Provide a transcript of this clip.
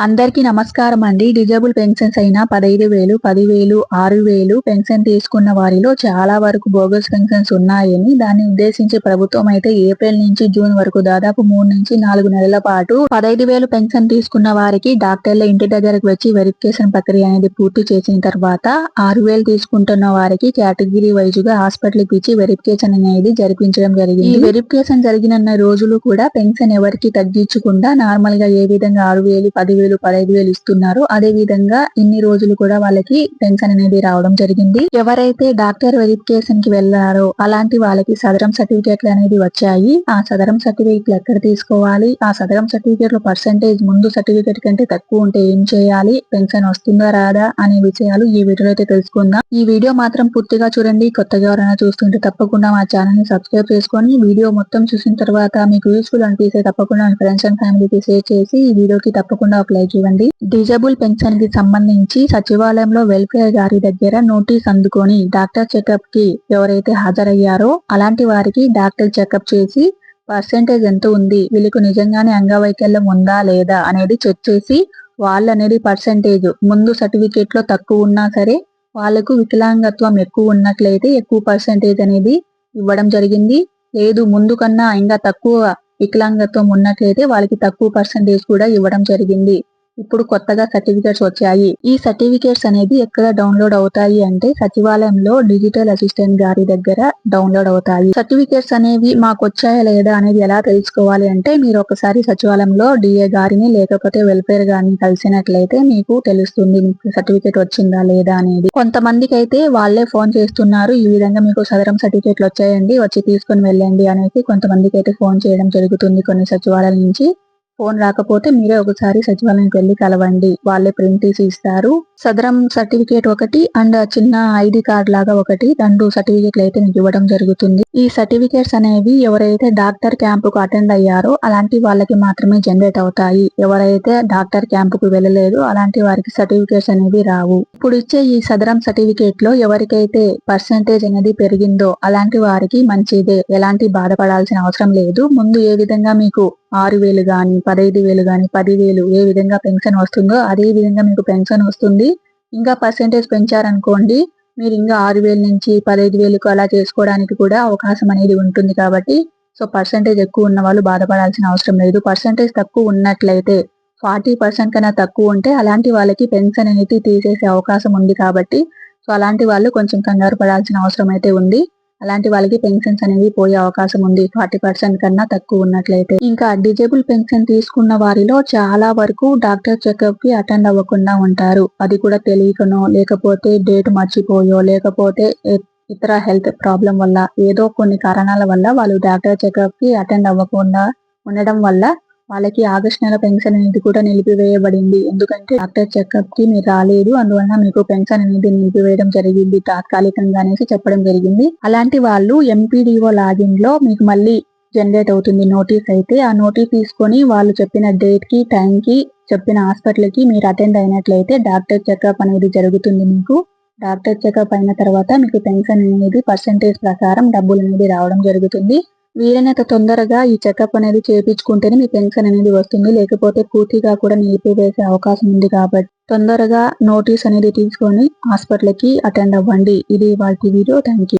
అందరికీ నమస్కారం అండి. డిజేబుల్ పెన్షన్స్ అయినా పదహైదు వేలు పదివేలు ఆరు వేలు పెన్షన్ తీసుకున్న వారిలో చాలా వరకు బోగస్ పెన్షన్స్ ఉన్నాయని దాన్ని ఉద్దేశించి ప్రభుత్వం అయితే ఏప్రిల్ నుంచి జూన్ వరకు దాదాపు మూడు నుంచి నాలుగు నెలల పాటు పదహైదు వేలు పెన్షన్ తీసుకున్న వారికి డాక్టర్ల ఇంటి దగ్గరకు వచ్చి వెరిఫికేషన్ ప్రక్రియ అనేది పూర్తి చేసిన తర్వాత ఆరు వేలు తీసుకుంటున్న వారికి కేటగిరీ వైజ్గా హాస్పిటల్కి ఇచ్చి వెరిఫికేషన్ అనేది జరిపించడం జరిగింది. ఈ వెరిఫికేషన్ జరిగిన రోజులు కూడా పెన్షన్ ఎవరికి తగ్గించకుండా నార్మల్గా ఏ విధంగా ఆరు వేలు పదివేలు వేలు పదహైదు వేలు ఇస్తున్నారు. అదే విధంగా ఇన్ని రోజులు కూడా వాళ్ళకి పెన్షన్ అనేది రావడం జరిగింది. ఎవరైతే డాక్టర్ వెరిఫికేషన్కి వెళ్ళారో అలాంటి వాళ్ళకి సదరం సర్టిఫికేట్లు అనేది వచ్చాయి. ఆ సదరం సర్టిఫికేట్లు ఎక్కడ తీసుకోవాలి? ఆ సదరం సర్టిఫికేట్లో పర్సంటేజ్ ముందు సర్టిఫికేట్ కంటే తక్కువ ఉంటే ఏం చేయాలి? పెన్షన్ వస్తుందా రాదా అనే విషయాలు ఈ వీడియోలో అయితే తెలుసుకుందాం. ఈ వీడియో మాత్రం పూర్తిగా చూడండి. కొత్తగా ఎవరైనా చూస్తుంటే తప్పకుండా మా ఛానల్ని సబ్స్క్రైబ్ చేసుకొని వీడియో మొత్తం చూసిన తర్వాత మీకు యూస్ఫుల్ అనిపిస్తే తప్పకుండా ఫ్రెండ్స్ అండ్ ఫ్యామిలీకి షేర్ చేసి ఈ వీడియోకి తప్పకుండా ఒక లైక్ ఇవ్వండి. డిజబుల్ పెన్షన్కి సంబంధించి సచివాలయంలో వెల్ఫేర్ గారి దగ్గర నోటీస్ అందుకొని డాక్టర్ చెకప్కి ఎవరైతే హాజరయ్యారో అలాంటి వారికి డాక్టర్ చెకప్ చేసి పర్సెంటేజ్ ఎంత ఉంది వీళ్ళకు నిజంగానే అంగవైకల్యం ఉందా లేదా అనేది చెక్ చేసి వాళ్ళు అనేది పర్సెంటేజ్ ముందు సర్టిఫికేట్లో తక్కువ ఉన్నా సరే వాళ్ళకు వికలాంగత్వం ఎక్కువ ఉన్నట్లయితే ఎక్కువ పర్సెంటేజ్ అనేది ఇవ్వడం జరిగింది. లేదు ముందు కన్నా ఇంకా తక్కువ వికలాంగత్వం ఉన్నట్లయితే వాళ్ళకి తక్కువ పర్సంటేజ్ కూడా ఇవ్వడం జరిగింది. ఇప్పుడు కొత్తగా సర్టిఫికేట్స్ వచ్చాయి. ఈ సర్టిఫికేట్స్ అనేది ఎక్కడ డౌన్లోడ్ అవుతాయి అంటే సచివాలయంలో డిజిటల్ అసిస్టెంట్ గారి దగ్గర డౌన్లోడ్ అవుతాయి. సర్టిఫికేట్స్ అనేవి మాకు వచ్చాయా లేదా అనేది ఎలా తెలుసుకోవాలి అంటే మీరు ఒకసారి సచివాలయంలో డిఏ గారిని లేకపోతే వెల్ఫేర్ గారిని కలిసినట్లయితే మీకు తెలుస్తుంది మీకు సర్టిఫికేట్ వచ్చిందా లేదా అనేది. కొంతమందికి అయితే వాళ్ళే ఫోన్ చేస్తున్నారు ఈ విధంగా మీకు సదరం సర్టిఫికేట్లు వచ్చాయండి వచ్చి తీసుకుని వెళ్ళండి అనేసి కొంతమందికి అయితే ఫోన్ చేయడం జరుగుతుంది కొన్ని సచివాలయాల నుంచి. ఫోన్ రాకపోతే మీరే ఒకసారి సచివాలయానికి వెళ్ళి కలవండి. వాళ్ళే ప్రింట్ తీసి ఇస్తారు. సదరం సర్టిఫికేట్ ఒకటి అండ్ చిన్న ఐడి కార్డ్ లాగా ఒకటి రెండు సర్టిఫికేట్లు అయితే మీకు ఇవ్వడం జరుగుతుంది. ఈ సర్టిఫికేట్స్ అనేవి ఎవరైతే డాక్టర్ క్యాంపుకు అటెండ్ అయ్యారో అలాంటి వాళ్ళకి మాత్రమే జనరేట్ అవుతాయి. ఎవరైతే డాక్టర్ క్యాంపుకు వెళ్ళలేదు అలాంటి వారికి సర్టిఫికేట్స్ అనేవి రావు. ఇప్పుడు ఇచ్చే ఈ సదరం సర్టిఫికేట్లో ఎవరికైతే పర్సంటేజ్ అనేది పెరిగిందో అలాంటి వారికి మంచిదే. ఎలాంటి బాధపడాల్సిన అవసరం లేదు. ముందు ఏ విధంగా మీకు ఆరు వేలు గాని పదహైదు వేలు గాని పదివేలు ఏ విధంగా పెన్షన్ వస్తుందో అదే విధంగా మీకు పెన్షన్ వస్తుంది. ఇంకా పర్సెంటేజ్ పెంచారనుకోండి మీరు ఇంకా ఆరు వేల నుంచి పదహైదు వేలకు అలా చేసుకోవడానికి కూడా అవకాశం అనేది ఉంటుంది కాబట్టి సో పర్సెంటేజ్ ఎక్కువ ఉన్న వాళ్ళు బాధపడాల్సిన అవసరం లేదు. పర్సెంటేజ్ తక్కువ ఉన్నట్లయితే ఫార్టీ పర్సెంట్ కన్నా తక్కువ ఉంటే అలాంటి వాళ్ళకి పెన్షన్ అనేది తీసేసే అవకాశం ఉంది కాబట్టి సో అలాంటి వాళ్ళు కొంచెం కంగారు పడాల్సిన అవసరం అయితే ఉంది. అలాంటి వాళ్ళకి పెన్షన్స్ అనేవి పోయే అవకాశం ఉంది. ఫార్టీ పర్సెంట్ కన్నా తక్కువ ఉన్నట్లయితే. ఇంకా డిజేబుల్ పెన్షన్ తీసుకున్న వారిలో చాలా వరకు డాక్టర్ చెకప్కి అటెండ్ అవ్వకుండా ఉంటారు. అది కూడా తెలియకనో లేకపోతే డేట్ మర్చిపోయో లేకపోతే ఇతర హెల్త్ ప్రాబ్లం వల్ల ఏదో కొన్ని కారణాల వల్ల వాళ్ళు డాక్టర్ చెకప్కి అటెండ్ అవ్వకుండా ఉండడం వల్ల వాళ్ళకి ఆగస్ట్ నెల పెన్షన్ అనేది కూడా నిలిపివేయబడింది. ఎందుకంటే డాక్టర్ చెకప్కి మీరు రాలేదు. అందువలన మీకు పెన్షన్ అనేది నిలిపివేయడం జరిగింది. తాత్కాలికంగా అనేసి చెప్పడం జరిగింది. అలాంటి వాళ్ళు ఎంపీడీఓ లాగిన్లో మీకు మళ్ళీ జనరేట్ అవుతుంది నోటీస్ అయితే. ఆ నోటీస్ తీసుకొని వాళ్ళు చెప్పిన డేట్కి టైం కి చెప్పిన హాస్పిటల్కి మీరు అటెండ్ అయినట్లయితే డాక్టర్ చెకప్ అనేది జరుగుతుంది మీకు. డాక్టర్ చెకప్ అయిన తర్వాత మీకు పెన్షన్ అనేది పర్సంటేజ్ ప్రకారం డబ్బులు అనేది రావడం జరుగుతుంది. వీలైనంత తొందరగా ఈ చెకప్ అనేది చేయించుకుంటేనే మీ పెన్షన్ అనేది వస్తుంది. లేకపోతే పూర్తిగా కూడా నిలిపివేసే అవకాశం ఉంది కాబట్టి తొందరగా నోటీస్ అనేది తీసుకొని హాస్పిటల్కి అటెండ్ అవ్వండి. ఇది వాళ్ళ వీడియో. థ్యాంక్